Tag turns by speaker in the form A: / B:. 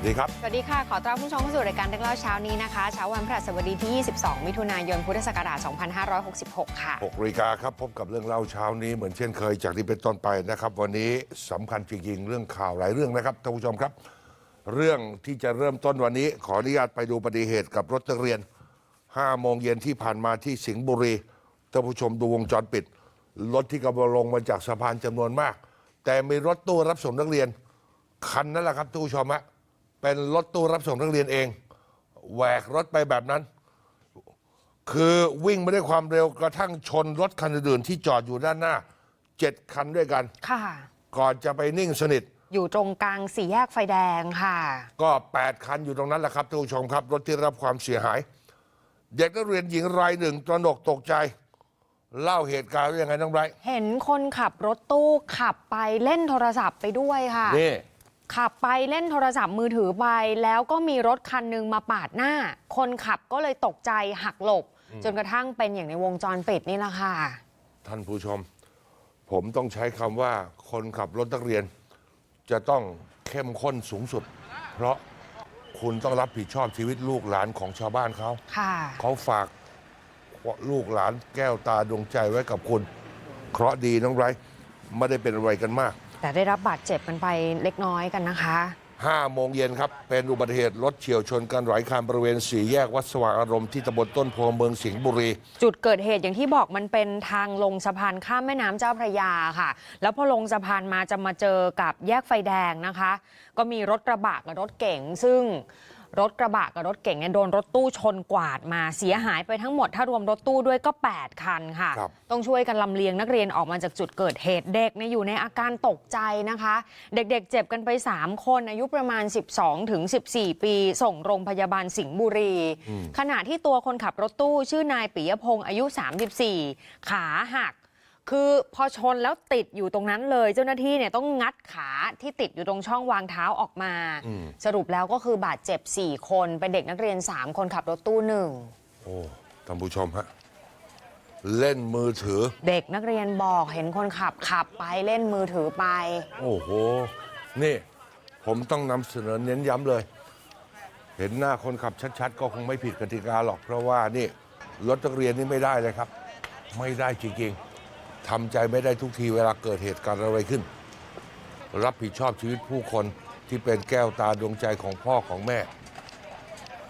A: วัสดีครับ
B: สวัสดีค่ะ ขอต้อนรับผู้ชมเข้าสู่รายการเรื่องเล่าเช้านี้นะคะ เช้าวันพฤหัสบดีที่ 22 มิถุนายน พุทธศักราช 2566 ค่ะ
A: 6นาฬิกาครับ พบกับเรื่องเล่าเช้านี้เหมือนเช่นเคยจากนี้เป็นต้นไปนะครับ วันนี้สำคัญจริงๆ เรื่องข่าวหลายเรื่องนะครับท่านผู้ชมครับ เรื่องที่จะเริ่มต้นวันนี้ ขออนุญาตไปดูอุบัติเหตุกับรถนักเรียน5โมงเย็นที่ผ่านมาที่สิงห์บุรีท่านผู้ชมดูวงจรปิด รถที่กำลังลงมาจากสะพานจำนวนมาก แต่มีรถตู้รับส่งนักเรียนคันนั้นแหละครับท่านผู้ชมฮะ เป็นรถตู้รับส่งนักเรียนเองแหวกรถไปแบบนั้น คือวิ่งไม่ได้ความเร็วกระทั่งชนรถคันอื่นๆที่จอดอยู่ด้านหน้าเจ็ดคันด้วยกัน
B: ค่ะ
A: ก่อนจะไปนิ่งสนิท
B: อยู่ตรงกลางสี่แยกไฟแดงค่ะ
A: ก็ 8 คันอยู่ตรงนั้นแหละครับท่านผู้ชมครับ รถที่รับความเสียหาย เด็กนักเรียนหญิงรายหนึ่งตระหนกตกใจ เล่าเหตุการณ์ว่ายังไงน้องไบรท์
B: เห็นคนขับรถตู้ขับไปเล่นโทรศัพท์ไปด้วยค่ะ
A: นี่
B: ขับไปเล่นโทรศัพท์มือถือไป แล้วก็มีรถคันหนึ่งมาปาดหน้า คนขับก็เลยตกใจหักหลบ จนกระทั่งเป็นอย่างในวงจรปิดนี่แหละค่ะ
A: ท่านผู้ชม ผมต้องใช้คำว่าคนขับรถนักเรียน จะต้องเข้มข้นสูงสุด เพราะคุณต้องรับผิดชอบชีวิตลูกหลานของชาวบ้านเขา
B: ค่ะ
A: เขาฝากลูกหลานแก้วตาดวงใจไว้กับคุณ เคราะห์ดีน้องไบรท์ไม่ได้เป็นอะไรกันมาก
B: แต่ได้รับบาดเจ็บกันไปเล็กน้อยกันนะคะ
A: 5 โมงเย็นครับ เป็นอุบัติเหตุรถเฉียวชนกันหลายคันบริเวณสี่แยกวัดสว่างอารมณ์ที่ตำบลต้นโพเมืองสิงห์บุรี
B: จุดเกิดเหตุอย่างที่บอกมันเป็นทางลงสะพานข้ามแม่น้ำเจ้าพระยาค่ะ แล้วพอลงสะพานมาจะมาเจอกับแยกไฟแดงนะคะ ก็มีรถกระบะกับรถเก๋งซึ่ง รถกระบะกับรถเก๋งเนี่ยโดนรถตู้ชนกวาดมาเสียหายไปทั้งหมด ถ้ารวมรถตู้ด้วยก็ 8 คันค่ะ
A: ครับ
B: ต้องช่วยกันลำเลียงนักเรียนออกมาจากจุดเกิดเหตุเด็กเนี่ยอยู่ในอาการตกใจนะคะ เด็กๆ เจ็บกันไป 3 คนอายุประมาณ 12ถึง14 ปี ส่งโรงพยาบาลสิงห์บุรีขณะที่ตัวคนขับรถตู้ชื่อนายปิยพงศ์อายุ 34 ขาหัก คือพอชนแล้วติดอยู่ตรงนั้นเลย เจ้าหน้าที่เนี่ยต้องงัดขาที่ติดอยู่ตรงช่องวางเท้าออกมา
A: อืม
B: สรุปแล้วก็คือบาดเจ็บ 4 คน เป็นเด็กนักเรียน 3 คนขับรถตู้หนึ่ง
A: โอ้ท่านผู้ชมฮะเล่นมือถือ
B: เด็กนักเรียนบอกเห็นคนขับขับไปเล่นมือถือไป
A: โอ้โห นี่ ผมต้องนำเสนอเน้นย้ำเลย เห็นหน้าคนขับชัด ๆ ก็คงไม่ผิดกติกาหรอกเพราะว่านี่รถนักเรียนนี่ไม่ได้เลยครับ ไม่ได้จริงๆ ทำใจไม่ได้ทุกทีเวลาเกิดเหตุการณ์อะไรขึ้น รับผิดชอบชีวิตผู้คนที่เป็นแก้วตาดวงใจของพ่อของแม่